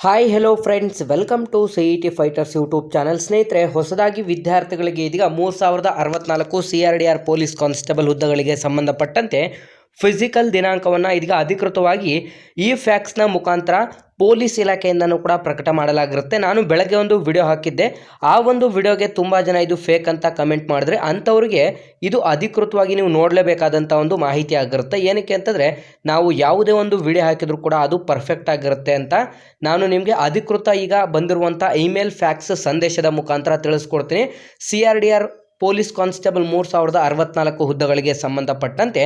Hi hello friends welcome to C E T fighters YouTube channel ಸ್ನೇಹಿತರೆ, ಹೊಸದಾಗಿ ವಿದ್ಯಾರ್ಥಿಗಳಿಗೆ ಇದೀಗ ಮೂರು ಸಾವಿರದ ಅರವತ್ನಾಲ್ಕು C R D R police constable ಹುದ್ದೆಗಳಿಗೆ ಸಂಬಂಧಪಟ್ಟಂತೆ ಫಿಸಿಕಲ್ ದಿನಾಂಕವನ್ನು ಇದೀಗ ಅಧಿಕೃತವಾಗಿ ಈ ಫ್ಯಾಕ್ಸ್ನ ಮುಖಾಂತರ ಪೊಲೀಸ್ ಇಲಾಖೆಯಿಂದನೂ ಕೂಡ ಪ್ರಕಟ ಮಾಡಲಾಗಿರುತ್ತೆ. ನಾನು ಬೆಳಗ್ಗೆ ಒಂದು ವಿಡಿಯೋ ಹಾಕಿದ್ದೆ. ಆ ಒಂದು ವಿಡಿಯೋಗೆ ತುಂಬ ಜನ ಇದು ಫೇಕ್ ಅಂತ ಕಮೆಂಟ್ ಮಾಡಿದ್ರೆ ಅಂಥವ್ರಿಗೆ ಇದು ಅಧಿಕೃತವಾಗಿ ನೀವು ನೋಡಲೇಬೇಕಾದಂಥ ಒಂದು ಮಾಹಿತಿ ಆಗಿರುತ್ತೆ. ಏನಕ್ಕೆ ಅಂತಂದರೆ ನಾವು ಯಾವುದೇ ಒಂದು ವಿಡಿಯೋ ಹಾಕಿದರೂ ಕೂಡ ಅದು ಪರ್ಫೆಕ್ಟ್ ಆಗಿರುತ್ತೆ ಅಂತ ನಾನು ನಿಮಗೆ ಅಧಿಕೃತ ಈಗ ಬಂದಿರುವಂಥ ಇಮೇಲ್ ಫ್ಯಾಕ್ಸ್ ಸಂದೇಶದ ಮುಖಾಂತರ ತಿಳಿಸ್ಕೊಡ್ತೀನಿ. ಸಿ ಪೊಲೀಸ್ ಕಾನ್ಸ್ಟೇಬಲ್ ಮೂರು ಸಾವಿರದ ಅರವತ್ನಾಲ್ಕು ಹುದ್ದೆಗಳಿಗೆ ಸಂಬಂಧಪಟ್ಟಂತೆ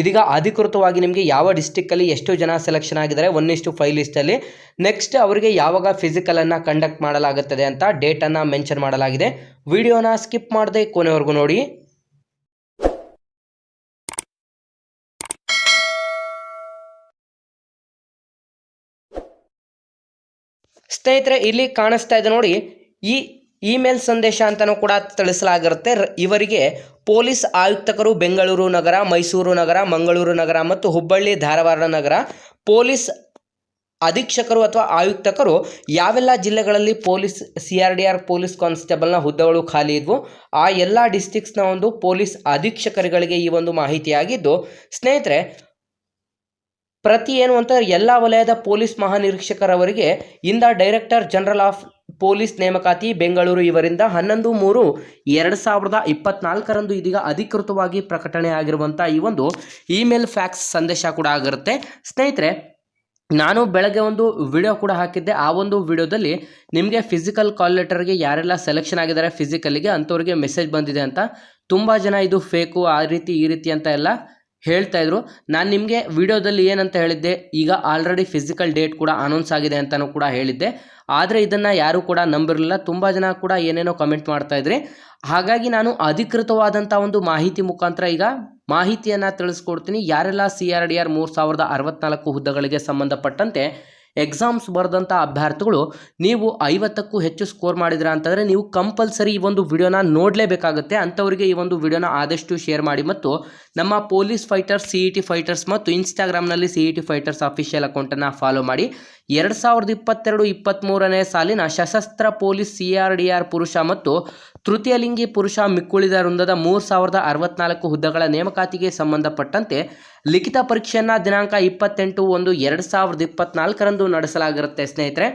ಇದೀಗ ಅಧಿಕೃತವಾಗಿ ನಿಮಗೆ ಯಾವ ಡಿಸ್ಟಿಕ್ಕಲ್ಲಿ ಎಷ್ಟು ಜನ ಸೆಲೆಕ್ಷನ್ ಆಗಿದ್ದಾರೆ. ಒನ್ ಇಷ್ಟು ಫೈವ್ ಲಿಸ್ಟಲ್ಲಿ ನೆಕ್ಸ್ಟ್ ಅವರಿಗೆ ಯಾವಾಗ ಫಿಸಿಕಲನ್ನು ಕಂಡಕ್ಟ್ ಮಾಡಲಾಗುತ್ತದೆ ಅಂತ ಡೇಟನ್ನು ಮೆನ್ಷನ್ ಮಾಡಲಾಗಿದೆ. ವಿಡಿಯೋನ ಸ್ಕಿಪ್ ಮಾಡದೆ ಕೊನೆವರೆಗೂ ನೋಡಿ. ಸ್ನೇಹಿತರೆ, ಇಲ್ಲಿ ಕಾಣಿಸ್ತಾ ಇದೆ ನೋಡಿ. ಈ ಇಮೇಲ್ ಸಂದೇಶ ಅಂತಲೂ ಕೂಡ ತಿಳಿಸಲಾಗಿರುತ್ತೆ. ಇವರಿಗೆ ಪೊಲೀಸ್ ಆಯುಕ್ತಕರು ಬೆಂಗಳೂರು ನಗರ, ಮೈಸೂರು ನಗರ, ಮಂಗಳೂರು ನಗರ ಮತ್ತು ಹುಬ್ಬಳ್ಳಿ, ಧಾರವಾಡ ನಗರ ಪೊಲೀಸ್ ಅಧೀಕ್ಷಕರು ಅಥವಾ ಆಯುಕ್ತಕರು ಯಾವೆಲ್ಲ ಜಿಲ್ಲೆಗಳಲ್ಲಿ police, C R D R police ಕಾನ್ಸ್ಟೇಬಲ್ನ ಹುದ್ದೆಗಳು ಖಾಲಿ ಇದ್ವು ಆ ಎಲ್ಲ ಡಿಸ್ಟಿಕ್ಸ್ನ ಒಂದು ಪೊಲೀಸ್ ಅಧೀಕ್ಷಕರುಗಳಿಗೆ ಈ ಒಂದು ಮಾಹಿತಿಯಾಗಿದ್ದು, ಸ್ನೇಹಿತರೆ, ಪ್ರತಿ ಏನು ಅಂತ ಎಲ್ಲ ವಲಯದ ಪೊಲೀಸ್ ಮಹಾನಿರೀಕ್ಷಕರವರಿಗೆ ಇಂದ ಡೈರೆಕ್ಟರ್ ಜನರಲ್ ಆಫ್ ಪೊಲೀಸ್ ನೇಮಕಾತಿ ಬೆಂಗಳೂರು ಇವರಿಂದ ಹನ್ನೊಂದು ಮೂರು ಎರಡು ಸಾವಿರದ ಇಪ್ಪತ್ನಾಲ್ಕರಂದು ಇದೀಗ ಅಧಿಕೃತವಾಗಿ ಪ್ರಕಟಣೆ ಆಗಿರುವಂಥ ಈ ಒಂದು ಇಮೇಲ್ ಫ್ಯಾಕ್ಸ್ ಸಂದೇಶ ಕೂಡ ಆಗಿರುತ್ತೆ. ಸ್ನೇಹಿತರೆ, ನಾನು ಬೆಳಗ್ಗೆ ಒಂದು ವಿಡಿಯೋ ಕೂಡ ಹಾಕಿದ್ದೆ. ಆ ಒಂದು ವಿಡಿಯೋದಲ್ಲಿ ನಿಮಗೆ ಫಿಸಿಕಲ್ ಕಾಲ್ ಲೆಟರ್ಗೆ ಯಾರೆಲ್ಲ ಸೆಲೆಕ್ಷನ್ ಆಗಿದ್ದಾರೆ ಫಿಸಿಕಲಿಗೆ ಅಂಥವ್ರಿಗೆ ಮೆಸೇಜ್ ಬಂದಿದೆ ಅಂತ. ತುಂಬ ಜನ ಇದು ಫೇಕು ಆ ರೀತಿ, ಈ ರೀತಿ ಅಂತ ಎಲ್ಲ ಹೇಳ್ತಾ ಇದ್ರು. ನಾನು ನಿಮಗೆ ವಿಡಿಯೋದಲ್ಲಿ ಏನಂತ ಹೇಳಿದ್ದೆ, ಈಗ ಆಲ್ರೆಡಿ ಫಿಸಿಕಲ್ ಡೇಟ್ ಕೂಡ ಅನೌನ್ಸ್ ಆಗಿದೆ ಅಂತಲೂ ಕೂಡ ಹೇಳಿದ್ದೆ. ಆದರೆ ಇದನ್ನು ಯಾರೂ ಕೂಡ ನಂಬಿರಲಿಲ್ಲ. ತುಂಬ ಜನ ಕೂಡ ಏನೇನೋ ಕಮೆಂಟ್ ಮಾಡ್ತಾ ಇದ್ರಿ. ಹಾಗಾಗಿ ನಾನು ಅಧಿಕೃತವಾದಂಥ ಒಂದು ಮಾಹಿತಿ ಮುಖಾಂತರ ಈಗ ಮಾಹಿತಿಯನ್ನು ತಿಳಿಸ್ಕೊಡ್ತೀನಿ. ಯಾರೆಲ್ಲ ಸಿ ಆರ್ ಡಿ ಆರ್ ಮೂರು ಸಾವಿರದ ಅರವತ್ನಾಲ್ಕು ಹುದ್ದೆಗಳಿಗೆ ಸಂಬಂಧಪಟ್ಟಂತೆ ಎಕ್ಸಾಮ್ಸ್ ಬರೆದಂಥ ಅಭ್ಯರ್ಥಿಗಳು, ನೀವು ಐವತ್ತಕ್ಕೂ ಹೆಚ್ಚು ಸ್ಕೋರ್ ಮಾಡಿದ್ರ ಅಂತಂದರೆ ನೀವು ಕಂಪಲ್ಸರಿ ಈ ಒಂದು ವಿಡಿಯೋನ ನೋಡಲೇಬೇಕಾಗುತ್ತೆ. ಅಂಥವರಿಗೆ ಈ ಒಂದು ವಿಡಿಯೋನ ಆದಷ್ಟು ಶೇರ್ ಮಾಡಿ ಮತ್ತು ನಮ್ಮ police fighters, C E T fighters ಮತ್ತು ಇನ್ಸ್ಟಾಗ್ರಾಮ್ನಲ್ಲಿ C E T fighters official ಅಕೌಂಟನ್ನು ಫಾಲೋ ಮಾಡಿ. ಎರಡು ಸಾವಿರದ ಇಪ್ಪತ್ತೆರಡು ಇಪ್ಪತ್ತ್ಮೂರನೇ ಸಾಲಿನ ಸಶಸ್ತ್ರ police C R D R ಪುರುಷ ಮತ್ತು ತೃತೀಯ ಲಿಂಗಿ ಪುರುಷ ಮಿಕ್ಕುಳಿದ ವೃಂದದ ಮೂರು ಸಾವಿರದ ಅರವತ್ನಾಲ್ಕು ಹುದ್ದೆಗಳ ನೇಮಕಾತಿಗೆ ಸಂಬಂಧಪಟ್ಟಂತೆ ಲಿಖಿತ ಪರೀಕ್ಷೆಯನ್ನು ದಿನಾಂಕ ಇಪ್ಪತ್ತೆಂಟು ಒಂದು ಎರಡು ಸಾವಿರದ ಇಪ್ಪತ್ನಾಲ್ಕರಂದು ನಡೆಸಲಾಗಿರುತ್ತೆ. ಸ್ನೇಹಿತರೆ,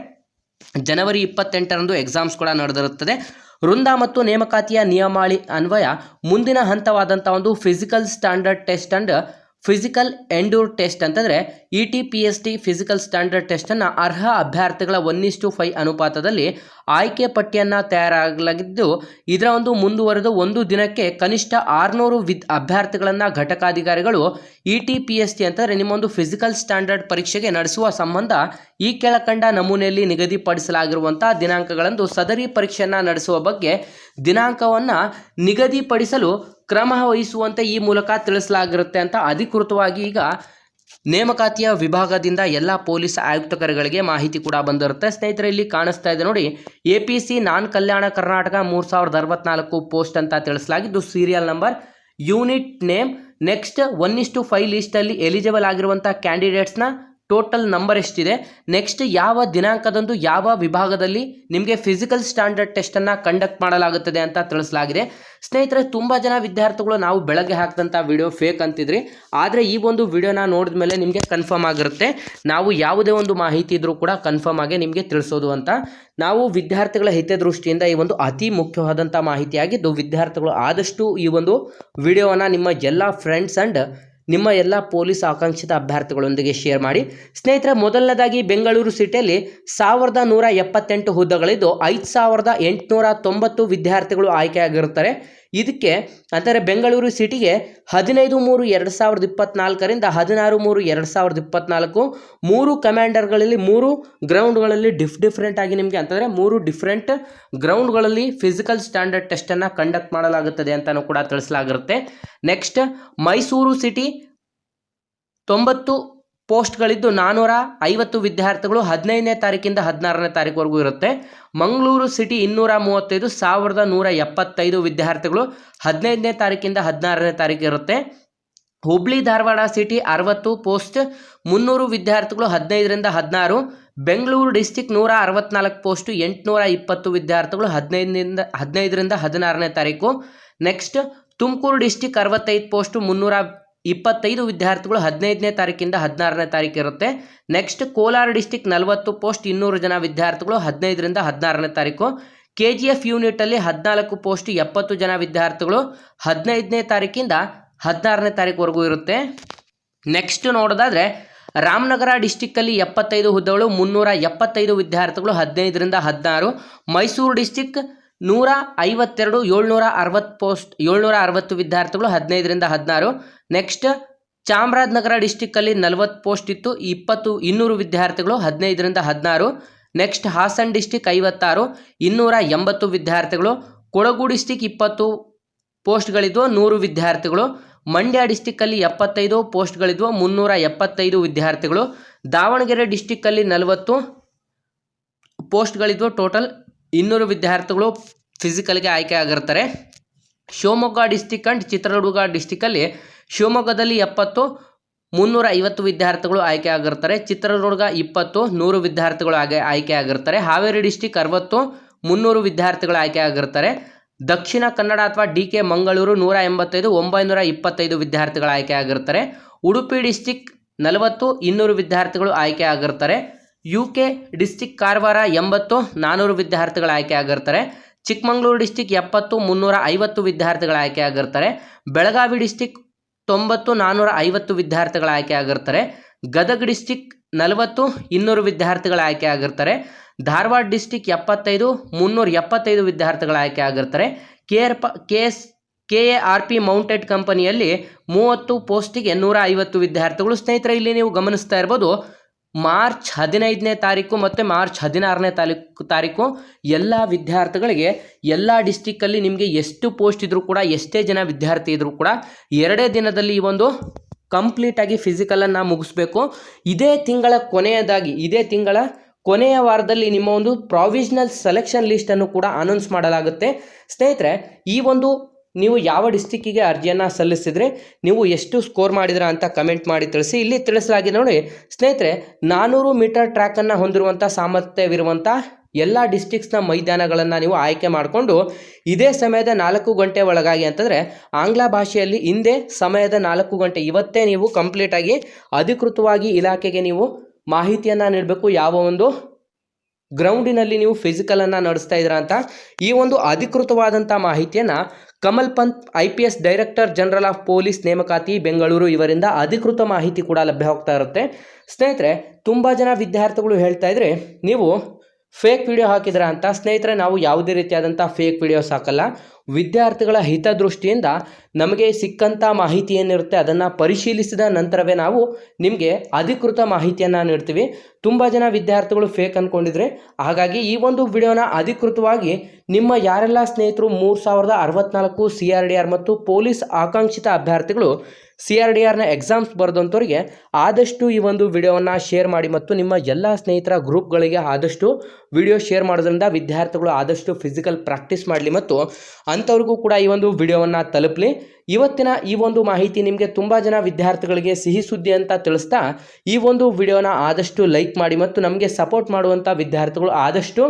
ಜನವರಿ ಇಪ್ಪತ್ತೆಂಟರಂದು ಎಕ್ಸಾಮ್ಸ್ ಕೂಡ ನಡೆದಿರುತ್ತದೆ. ವೃಂದ ಮತ್ತು ನೇಮಕಾತಿಯ ನಿಯಮಾವಳಿ ಅನ್ವಯ ಮುಂದಿನ ಹಂತವಾದಂಥ ಒಂದು physical standard test and physical endure test ಅಂತಂದರೆ E T P S T physical standard ಟೆಸ್ಟನ್ನು ಅರ್ಹ ಅಭ್ಯರ್ಥಿಗಳ ಒನ್ ಇಸ್ಟು ಫೈ ಅನುಪಾತದಲ್ಲಿ ಆಯ್ಕೆ ಪಟ್ಟಿಯನ್ನು ತಯಾರಾಗಲಾಗಿದ್ದು, ಇದರ ಒಂದು ಮುಂದುವರೆದು ಒಂದು ದಿನಕ್ಕೆ ಕನಿಷ್ಠ ಆರುನೂರು ವಿದ್ ಅಭ್ಯರ್ಥಿಗಳನ್ನು ಘಟಕಾಧಿಕಾರಿಗಳು E T P S T ಅಂತಂದರೆ ನಿಮ್ಮೊಂದು ಫಿಸಿಕಲ್ ಸ್ಟ್ಯಾಂಡರ್ಡ್ ಪರೀಕ್ಷೆಗೆ ನಡೆಸುವ ಸಂಬಂಧ ಈ ಕೆಳಕಂಡ ನಮೂನೆಯಲ್ಲಿ ನಿಗದಿಪಡಿಸಲಾಗಿರುವಂಥ ದಿನಾಂಕಗಳಂದು ಸದರಿ ಪರೀಕ್ಷೆಯನ್ನು ನಡೆಸುವ ಬಗ್ಗೆ ದಿನಾಂಕವನ್ನು ನಿಗದಿಪಡಿಸಲು ಕ್ರಮ ವಹಿಸುವಂತೆ ಈ ಮೂಲಕ ತಿಳಿಸಲಾಗಿರುತ್ತೆ ಅಂತ ಅಧಿಕೃತವಾಗಿ ಈಗ ನೇಮಕಾತಿಯ ವಿಭಾಗದಿಂದ ಎಲ್ಲ ಪೊಲೀಸ್ ಆಯುಕ್ತಕರುಗಳಿಗೆ ಮಾಹಿತಿ ಕೂಡ ಬಂದಿರುತ್ತೆ. ಸ್ನೇಹಿತರೆ, ಇಲ್ಲಿ ಕಾಣಿಸ್ತಾ ಇದೆ ನೋಡಿ, A P C non Kalyana Karnataka ಮೂರು ಸಾವಿರದ ಅರವತ್ನಾಲ್ಕು ಪೋಸ್ಟ್ ಅಂತ ತಿಳಿಸಲಾಗಿದ್ದು, serial number, unit name, next one is to five ಲಿಸ್ಟಲ್ಲಿ eligible ಆಗಿರುವಂಥ ಕ್ಯಾಂಡಿಡೇಟ್ಸ್ನ ಟೋಟಲ್ ನಂಬರ್ ಎಷ್ಟಿದೆ? ನೆಕ್ಸ್ಟ್ ಯಾವ ದಿನಾಂಕದಂದು ಯಾವ ವಿಭಾಗದಲ್ಲಿ ನಿಮಗೆ ಫಿಸಿಕಲ್ ಸ್ಟ್ಯಾಂಡರ್ಡ್ ಟೆಸ್ಟನ್ನು ಕಂಡಕ್ಟ್ ಮಾಡಲಾಗುತ್ತದೆ ಅಂತ ತಿಳಿಸಲಾಗಿದೆ. ಸ್ನೇಹಿತರೆ, ತುಂಬ ಜನ ವಿದ್ಯಾರ್ಥಿಗಳು ನಾವು ಬೆಳಗ್ಗೆ ಹಾಕಿದಂಥ ವಿಡಿಯೋ ಫೇಕ್ ಅಂತಿದ್ರಿ. ಆದರೆ ಈ ಒಂದು ವಿಡಿಯೋನ ನೋಡಿದ ಮೇಲೆ ನಿಮಗೆ ಕನ್ಫರ್ಮ್ ಆಗಿರುತ್ತೆ. ನಾವು ಯಾವುದೇ ಒಂದು ಮಾಹಿತಿ ಇದ್ರೂ ಕೂಡ ಕನ್ಫರ್ಮ್ ಆಗಿ ನಿಮಗೆ ತಿಳಿಸೋದು ಅಂತ. ನಾವು ವಿದ್ಯಾರ್ಥಿಗಳ ಹಿತದೃಷ್ಟಿಯಿಂದ ಈ ಒಂದು ಅತಿ ಮುಖ್ಯವಾದಂಥ ಮಾಹಿತಿಯಾಗಿದ್ದು ವಿದ್ಯಾರ್ಥಿಗಳು ಆದಷ್ಟು ಈ ಒಂದು ವಿಡಿಯೋವನ್ನು ನಿಮ್ಮ ಎಲ್ಲ ಫ್ರೆಂಡ್ಸ್ ಆ್ಯಂಡ್ ನಿಮ್ಮ ಎಲ್ಲ ಪೊಲೀಸ್ ಆಕಾಂಕ್ಷಿತ ಅಭ್ಯರ್ಥಿಗಳೊಂದಿಗೆ ಶೇರ್ ಮಾಡಿ. ಸ್ನೇಹಿತರೆ, ಮೊದಲನೇದಾಗಿ ಬೆಂಗಳೂರು ಸಿಟಿಯಲ್ಲಿ ಸಾವಿರದ ನೂರ ಎಪ್ಪತ್ತೆಂಟು ಹುದ್ದೆಗಳಿದ್ದು ಐದು ಸಾವಿರದ ಎಂಟುನೂರ ತೊಂಬತ್ತು ವಿದ್ಯಾರ್ಥಿಗಳು ಆಯ್ಕೆಯಾಗಿರುತ್ತಾರೆ. ಇದಕ್ಕೆ ಅಂದರೆ ಬೆಂಗಳೂರು ಸಿಟಿಗೆ ಹದಿನೈದು ಮೂರು ಎರಡು ಸಾವಿರದ ಇಪ್ಪತ್ನಾಲ್ಕರಿಂದ ಹದಿನಾರು ಮೂರು ಎರಡು ಸಾವಿರದ ಇಪ್ಪತ್ನಾಲ್ಕು ಮೂರು ಕಮಾಂಡರ್ಗಳಲ್ಲಿ ಮೂರು ಗ್ರೌಂಡ್ಗಳಲ್ಲಿ ಡಿಫ್ ಡಿಫ್ರೆಂಟ್ ಆಗಿ ನಿಮಗೆ ಅಂತಂದರೆ ಮೂರು ಡಿಫ್ರೆಂಟ್ ಗ್ರೌಂಡ್ಗಳಲ್ಲಿ ಫಿಸಿಕಲ್ ಸ್ಟ್ಯಾಂಡರ್ಡ್ ಟೆಸ್ಟನ್ನು ಕಂಡಕ್ಟ್ ಮಾಡಲಾಗುತ್ತದೆ ಅಂತಲೂ ಕೂಡ ತಿಳಿಸಲಾಗಿರುತ್ತೆ. ನೆಕ್ಸ್ಟ್ ಮೈಸೂರು ಸಿಟಿ ತೊಂಬತ್ತು ಪೋಸ್ಟ್ಗಳಿದ್ದು ನಾನ್ನೂರ ಐವತ್ತು ವಿದ್ಯಾರ್ಥಿಗಳು ಹದಿನೈದನೇ ತಾರೀಕಿಂದ ಹದಿನಾರನೇ ತಾರೀಕುವರೆಗೂ ಇರುತ್ತೆ. ಮಂಗಳೂರು ಸಿಟಿ ಇನ್ನೂರ ಮೂವತ್ತೈದು, ಸಾವಿರದ ನೂರ ಎಪ್ಪತ್ತೈದು ವಿದ್ಯಾರ್ಥಿಗಳು ಹದಿನೈದನೇ ತಾರೀಕಿಂದ ಹದಿನಾರನೇ ತಾರೀಕು ಇರುತ್ತೆ. ಹುಬ್ಳಿ, ಧಾರವಾಡ ಸಿಟಿ ಅರವತ್ತು ಪೋಸ್ಟ್, ಮುನ್ನೂರು ವಿದ್ಯಾರ್ಥಿಗಳು ಹದಿನೈದರಿಂದ ಹದಿನಾರು. ಬೆಂಗಳೂರು ಡಿಸ್ಟಿಕ್ ನೂರ ಅರವತ್ನಾಲ್ಕು ಪೋಸ್ಟು, ಎಂಟುನೂರ ಇಪ್ಪತ್ತು ವಿದ್ಯಾರ್ಥಿಗಳು ಹದಿನೈದರಿಂದ ಹದಿನೈದರಿಂದ ಹದಿನಾರನೇ ತಾರೀಕು. ನೆಕ್ಸ್ಟ್, ತುಮಕೂರು ಡಿಸ್ಟಿಕ್ ಅರವತ್ತೈದು ಪೋಸ್ಟು, ಮುನ್ನೂರ ಇಪ್ಪತ್ತೈದು ವಿದ್ಯಾರ್ಥಿಗಳು ಹದಿನೈದನೇ ತಾರೀಕಿಂದ ಹದಿನಾರನೇ ತಾರೀಕು ಇರುತ್ತೆ. ನೆಕ್ಸ್ಟ್ ಕೋಲಾರ ಡಿಸ್ಟಿಕ್ ನಲವತ್ತು ಪೋಸ್ಟ್ ಇನ್ನೂರು ಜನ ವಿದ್ಯಾರ್ಥಿಗಳು ಹದಿನೈದರಿಂದ ಹದಿನಾರನೇ ತಾರೀಕು. ಕೆ ಜಿ ಎಫ್ ಯೂನಿಟಲ್ಲಿ ಹದಿನಾಲ್ಕು ಪೋಸ್ಟ್ ಎಪ್ಪತ್ತು ಜನ ವಿದ್ಯಾರ್ಥಿಗಳು ಹದಿನೈದನೇ ತಾರೀಕಿಂದ ಹದಿನಾರನೇ ತಾರೀಕುವರೆಗೂ ಇರುತ್ತೆ. ನೆಕ್ಸ್ಟ್ ನೋಡೋದಾದರೆ, ರಾಮನಗರ ಡಿಸ್ಟಿಕ್ಕಲ್ಲಿ ಎಪ್ಪತ್ತೈದು ಹುದ್ದೆಗಳು, ಮುನ್ನೂರ ಎಪ್ಪತ್ತೈದು ವಿದ್ಯಾರ್ಥಿಗಳು ಹದಿನೈದರಿಂದ ಹದಿನಾರು. ಮೈಸೂರು ಡಿಸ್ಟಿಕ್ ನೂರ ಐವತ್ತೆರಡು ಏಳ್ನೂರ ಅರವತ್ತು ಪೋಸ್ಟ್ ಏಳ್ನೂರ ಅರವತ್ತು ವಿದ್ಯಾರ್ಥಿಗಳು ಹದಿನೈದರಿಂದ ಹದಿನಾರು. ನೆಕ್ಸ್ಟ್, ಚಾಮರಾಜನಗರ ಡಿಸ್ಟಿಕ್ಕಲ್ಲಿ ನಲವತ್ತು ಪೋಸ್ಟ್ ಇತ್ತು, ಇಪ್ಪತ್ತು, ಇನ್ನೂರು ವಿದ್ಯಾರ್ಥಿಗಳು ಹದಿನೈದರಿಂದ ಹದಿನಾರು. ನೆಕ್ಸ್ಟ್, ಹಾಸನ್ ಡಿಸ್ಟಿಕ್ ಐವತ್ತಾರು ಇನ್ನೂರ ಎಂಬತ್ತು ವಿದ್ಯಾರ್ಥಿಗಳು. ಕೊಡಗು ಡಿಸ್ಟಿಕ್ ಇಪ್ಪತ್ತು ಪೋಸ್ಟ್ಗಳಿದ್ವು, ನೂರು ವಿದ್ಯಾರ್ಥಿಗಳು. ಮಂಡ್ಯ ಡಿಸ್ಟಿಕ್ಕಲ್ಲಿ ಎಪ್ಪತ್ತೈದು, ಪೋಸ್ಟ್ಗಳಿದ್ವು ಮುನ್ನೂರ ಎಪ್ಪತ್ತೈದು ವಿದ್ಯಾರ್ಥಿಗಳು. ದಾವಣಗೆರೆ ಡಿಸ್ಟಿಕ್ಕಲ್ಲಿ ನಲವತ್ತು ಪೋಸ್ಟ್ಗಳಿದ್ವು, ಟೋಟಲ್ ಇನ್ನೂರು ವಿದ್ಯಾರ್ಥಿಗಳು ಫಿಸಿಕಲ್ಗೆ ಆಯ್ಕೆ ಆಗಿರ್ತಾರೆ. ಶಿವಮೊಗ್ಗ ಡಿಸ್ಟಿಕ್ ಆ್ಯಂಡ್ ಚಿತ್ರದುರ್ಗ ಡಿಸ್ಟಿಕಲ್ಲಿ ಶಿವಮೊಗ್ಗದಲ್ಲಿ ಎಪ್ಪತ್ತು, ಮುನ್ನೂರ ಐವತ್ತು ವಿದ್ಯಾರ್ಥಿಗಳು ಆಯ್ಕೆ ಆಗಿರ್ತಾರೆ. ಚಿತ್ರದುರ್ಗ ಇಪ್ಪತ್ತು, ನೂರು ವಿದ್ಯಾರ್ಥಿಗಳು ಆಯ್ಕೆ ಆಗಿರ್ತಾರೆ. ಹಾವೇರಿ ಡಿಸ್ಟಿಕ್ ಅರವತ್ತು, ಮುನ್ನೂರು ವಿದ್ಯಾರ್ಥಿಗಳು ಆಯ್ಕೆ ಆಗಿರ್ತಾರೆ. ದಕ್ಷಿಣ ಕನ್ನಡ ಅಥವಾ ಡಿ ಕೆ ಮಂಗಳೂರು ನೂರ ಎಂಬತ್ತೈದು, ಒಂಬೈನೂರ ಇಪ್ಪತ್ತೈದು ವಿದ್ಯಾರ್ಥಿಗಳು ಆಯ್ಕೆ ಆಗಿರ್ತಾರೆ. ಉಡುಪಿ ಡಿಸ್ಟಿಕ್ ನಲವತ್ತು, ಇನ್ನೂರು ವಿದ್ಯಾರ್ಥಿಗಳು ಆಯ್ಕೆ ಆಗಿರ್ತಾರೆ. ಯು ಕೆ ಡಿಸ್ಟಿಕ್ ಕಾರವಾರ ಎಂಬತ್ತು ನಾನ್ನೂರು ವಿದ್ಯಾರ್ಥಿಗಳು ಆಯ್ಕೆ ಆಗಿರ್ತಾರೆ. ಚಿಕ್ಕಮಗಳೂರು ಡಿಸ್ಟಿಕ್ ಎಪ್ಪತ್ತು, ಮುನ್ನೂರ ಐವತ್ತು ವಿದ್ಯಾರ್ಥಿಗಳ ಆಯ್ಕೆ ಆಗಿರ್ತಾರೆ. ಬೆಳಗಾವಿ ಡಿಸ್ಟಿಕ್ ತೊಂಬತ್ತು ನಾನ್ನೂರ ಐವತ್ತು ವಿದ್ಯಾರ್ಥಿಗಳ ಆಯ್ಕೆ ಆಗಿರ್ತಾರೆ. ಗದಗ ಡಿಸ್ಟಿಕ್ ನಲವತ್ತು, ಇನ್ನೂರು ವಿದ್ಯಾರ್ಥಿಗಳ ಆಯ್ಕೆ ಆಗಿರ್ತಾರೆ. ಧಾರವಾಡ ಡಿಸ್ಟಿಕ್ ಎಪ್ಪತ್ತೈದು, ಮುನ್ನೂರ ಎಪ್ಪತ್ತೈದು ವಿದ್ಯಾರ್ಥಿಗಳ ಆಯ್ಕೆ ಆಗಿರ್ತಾರೆ. K R P K S K A R P mounted ಕಂಪನಿಯಲ್ಲಿ ಮೂವತ್ತು ಪೋಸ್ಟಿಗೆ ನೂರ ಐವತ್ತು ವಿದ್ಯಾರ್ಥಿಗಳು ಸ್ನೇಹಿತರೆ, ಇಲ್ಲಿ ನೀವು ಗಮನಿಸ್ತಾ ಇರ್ಬೋದು. ಮಾರ್ಚ್ ಹದಿನೈದನೇ ತಾರೀಕು ಮತ್ತು ಮಾರ್ಚ್ ಹದಿನಾರನೇ ತಾರೀಕು ತಾರೀಕು ಎಲ್ಲ ವಿದ್ಯಾರ್ಥಿಗಳಿಗೆ ಎಲ್ಲ ಡಿಸ್ಟಿಕ್ಕಲ್ಲಿ ನಿಮಗೆ ಎಷ್ಟು ಪೋಸ್ಟ್ ಇದ್ದರೂ ಕೂಡ, ಎಷ್ಟೇ ಜನ ವಿದ್ಯಾರ್ಥಿ ಇದ್ದರೂ ಕೂಡ ಎರಡೇ ದಿನದಲ್ಲಿ ಈ ಒಂದು ಕಂಪ್ಲೀಟಾಗಿ ಫಿಸಿಕಲನ್ನು ಮುಗಿಸ್ಬೇಕು. ಇದೇ ತಿಂಗಳ ಕೊನೆಯದಾಗಿ, ಇದೇ ತಿಂಗಳ ಕೊನೆಯ ವಾರದಲ್ಲಿ ನಿಮ್ಮ ಒಂದು ಪ್ರಾವಿಷನಲ್ ಸೆಲೆಕ್ಷನ್ ಲಿಸ್ಟನ್ನು ಕೂಡ ಅನೌನ್ಸ್ ಮಾಡಲಾಗುತ್ತೆ. ಸ್ನೇಹಿತರೆ, ಈ ಒಂದು ನೀವು ಯಾವ ಡಿಸ್ಟಿಕ್ಕಿಗೆ ಅರ್ಜಿಯನ್ನು ಸಲ್ಲಿಸಿದರೆ ನೀವು ಎಷ್ಟು ಸ್ಕೋರ್ ಮಾಡಿದ್ರ ಅಂತ ಕಮೆಂಟ್ ಮಾಡಿ ತಿಳಿಸಿ. ಇಲ್ಲಿ ತಿಳಿಸಲಾಗಿದೆ ನೋಡಿ, ಸ್ನೇಹಿತರೆ ನಾನ್ನೂರು ಮೀಟರ್ ಟ್ರ್ಯಾಕನ್ನು ಹೊಂದಿರುವಂಥ ಸಾಮರ್ಥ್ಯವಿರುವಂಥ ಎಲ್ಲ ಡಿಸ್ಟಿಕ್ಸ್ನ ಮೈದಾನಗಳನ್ನು ನೀವು ಆಯ್ಕೆ ಮಾಡಿಕೊಂಡು ಇದೇ ಸಮಯದ ನಾಲ್ಕು ಗಂಟೆ ಒಳಗಾಗಿ ಅಂತಂದರೆ ಆಂಗ್ಲ ಭಾಷೆಯಲ್ಲಿ ಹಿಂದೆ ಸಮಯದ ನಾಲ್ಕು ಗಂಟೆ ಇವತ್ತೇ ನೀವು ಕಂಪ್ಲೀಟಾಗಿ ಅಧಿಕೃತವಾಗಿ ಇಲಾಖೆಗೆ ನೀವು ಮಾಹಿತಿಯನ್ನು ನೀಡಬೇಕು. ಯಾವ ಒಂದು ಗ್ರೌಂಡಿನಲ್ಲಿ ನೀವು ಫಿಸಿಕಲನ್ನು ನಡೆಸ್ತಾ ಇದ್ದೀರಾ ಅಂತ ಈ ಒಂದು ಅಧಿಕೃತವಾದಂಥ ಮಾಹಿತಿಯನ್ನು Kamal Pant, I P S director general of police ನೇಮಕಾತಿ, ಬೆಂಗಳೂರು. ಇವರಿಂದ ಅಧಿಕೃತ ಮಾಹಿತಿ ಕೂಡ ಲಭ್ಯವಾಗ್ತಾ ಇರುತ್ತೆ. ಸ್ನೇಹಿತರೆ, ತುಂಬ ಜನ ವಿದ್ಯಾರ್ಥಿಗಳು ಹೇಳ್ತಾ ಇದ್ರೆ, ನೀವು ಫೇಕ್ ವಿಡಿಯೋ ಹಾಕಿದ್ರ ಅಂತ ಸ್ನೇಹಿತರೆ, ನಾವು ಯಾವುದೇ ರೀತಿಯಾದಂಥ ಫೇಕ್ ವಿಡಿಯೋಸ್ ಹಾಕಲ್ಲ. ವಿದ್ಯಾರ್ಥಿಗಳ ಹಿತದೃಷ್ಟಿಯಿಂದ ನಮಗೆ ಸಿಕ್ಕಂಥ ಮಾಹಿತಿ ಏನಿರುತ್ತೆ ಅದನ್ನು ಪರಿಶೀಲಿಸಿದ ನಂತರವೇ ನಾವು ನಿಮಗೆ ಅಧಿಕೃತ ಮಾಹಿತಿಯನ್ನು ನೀಡ್ತೀವಿ. ತುಂಬ ಜನ ವಿದ್ಯಾರ್ಥಿಗಳು ಫೇಕ್ ಅಂದ್ಕೊಂಡಿದ್ರೆ ಹಾಗಾಗಿ ಈ ಒಂದು ವಿಡಿಯೋನ ಅಧಿಕೃತವಾಗಿ ನಿಮ್ಮ ಯಾರೆಲ್ಲ ಸ್ನೇಹಿತರು ಮೂರು ಸಾವಿರದ ಮತ್ತು ಪೊಲೀಸ್ ಆಕಾಂಕ್ಷಿತ ಅಭ್ಯರ್ಥಿಗಳು ಸಿ ಆರ್ ಡಿ ಆರ್ನ ಎಕ್ಸಾಮ್ಸ್ ಬರೆದಂಥವ್ರಿಗೆ ಆದಷ್ಟು ಈ ಒಂದು ವಿಡಿಯೋವನ್ನು ಶೇರ್ ಮಾಡಿ ಮತ್ತು ನಿಮ್ಮ ಎಲ್ಲ ಸ್ನೇಹಿತರ ಗ್ರೂಪ್ಗಳಿಗೆ ಆದಷ್ಟು ವಿಡಿಯೋ ಶೇರ್ ಮಾಡೋದ್ರಿಂದ ವಿದ್ಯಾರ್ಥಿಗಳು ಆದಷ್ಟು ಫಿಸಿಕಲ್ ಪ್ರಾಕ್ಟೀಸ್ ಮಾಡಲಿ ಮತ್ತು ಅಂಥವ್ರಿಗೂ ಕೂಡ ಈ ಒಂದು ವಿಡಿಯೋವನ್ನು ತಲುಪಲಿ. ಇವತ್ತಿನ ಈ ಒಂದು ಮಾಹಿತಿ ನಿಮಗೆ ತುಂಬ ಜನ ವಿದ್ಯಾರ್ಥಿಗಳಿಗೆ ಸಿಹಿ ಸುದ್ದಿ ಅಂತ ತಿಳಿಸ್ತಾ ಈ ಒಂದು ವಿಡಿಯೋನ ಆದಷ್ಟು ಲೈಕ್ ಮಾಡಿ ಮತ್ತು ನಮಗೆ ಸಪೋರ್ಟ್ ಮಾಡುವಂಥ ವಿದ್ಯಾರ್ಥಿಗಳು ಆದಷ್ಟು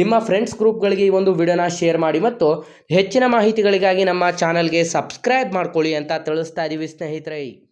ನಿಮ್ಮ ಫ್ರೆಂಡ್ಸ್ ಗ್ರೂಪ್ಗಳಿಗೆ ಈ ಒಂದು ವಿಡಿಯೋನ ಶೇರ್ ಮಾಡಿ ಮತ್ತು ಹೆಚ್ಚಿನ ಮಾಹಿತಿಗಳಿಗಾಗಿ ನಮ್ಮ ಚಾನಲ್ಗೆ ಸಬ್ಸ್ಕ್ರೈಬ್ ಮಾಡ್ಕೊಳ್ಳಿ ಅಂತ ತಿಳಿಸ್ತಾ ಇದ್ದೀವಿ ಸ್ನೇಹಿತರೆ.